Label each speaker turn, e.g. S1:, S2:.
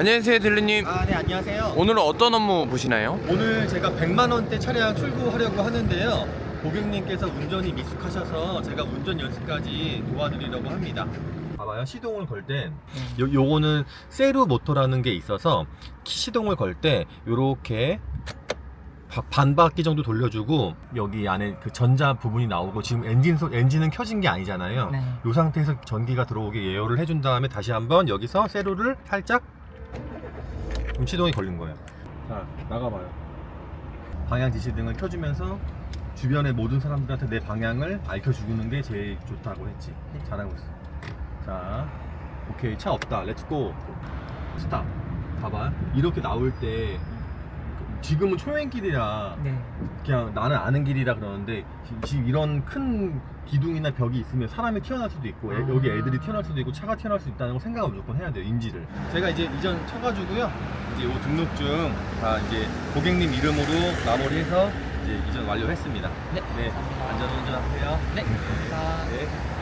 S1: 안녕하세요 딜리님
S2: 아, 네, 안녕하세요.
S1: 오늘은 어떤 업무 보시나요?
S2: 오늘 제가 100만 원대 차량 출고하려고 하는데요. 고객님께서 운전이 미숙하셔서 제가 운전 연습까지 도와드리려고 합니다. 봐봐요. 시동을 걸때 요, 요거는 세루 모터라는 게 있어서 키- 시동을 걸 때 요렇게 바- 반 바퀴 정도 돌려주고 여기 안에 그 전자 부분이 나오고 지금 엔진 소, 엔진은 켜진 게 아니잖아요.
S3: 네.
S2: 이 상태에서 전기가 들어오게 예열을 해준 다음에 다시 한번 여기서 세로를 살짝 그럼 시동이 걸린 거예요. 자 나가봐요. 방향 지시 등을 켜주면서 주변의 모든 사람들한테 내 방향을 알려주는 게 제일 좋다고 했지.
S3: 네.
S2: 잘하고 있어. 자 오케이 차 없다. 렛츠고 스탑. 봐봐. 이렇게 나올 때 지금은 초행길이라
S3: 네.
S2: 그냥 나는 아는 길이라 그러는데 지- 지금 이런 큰 기둥이나 벽이 있으면 사람이 튀어나올 수도 있고 애-
S3: 아.
S2: 여기 애들이 튀어나올 수도 있고 차가 튀어나올 수 있다는 걸 생각을 무조건 해야 돼요 인지를 제가 이제 이전 쳐가지고요 이제 요 등록증 다 이제 고객님 이름으로 마무리해서 이제 이전 완료했습니다
S3: 네.
S2: 네. 안전운전하세요
S3: 네. 감사합니다.
S2: 네.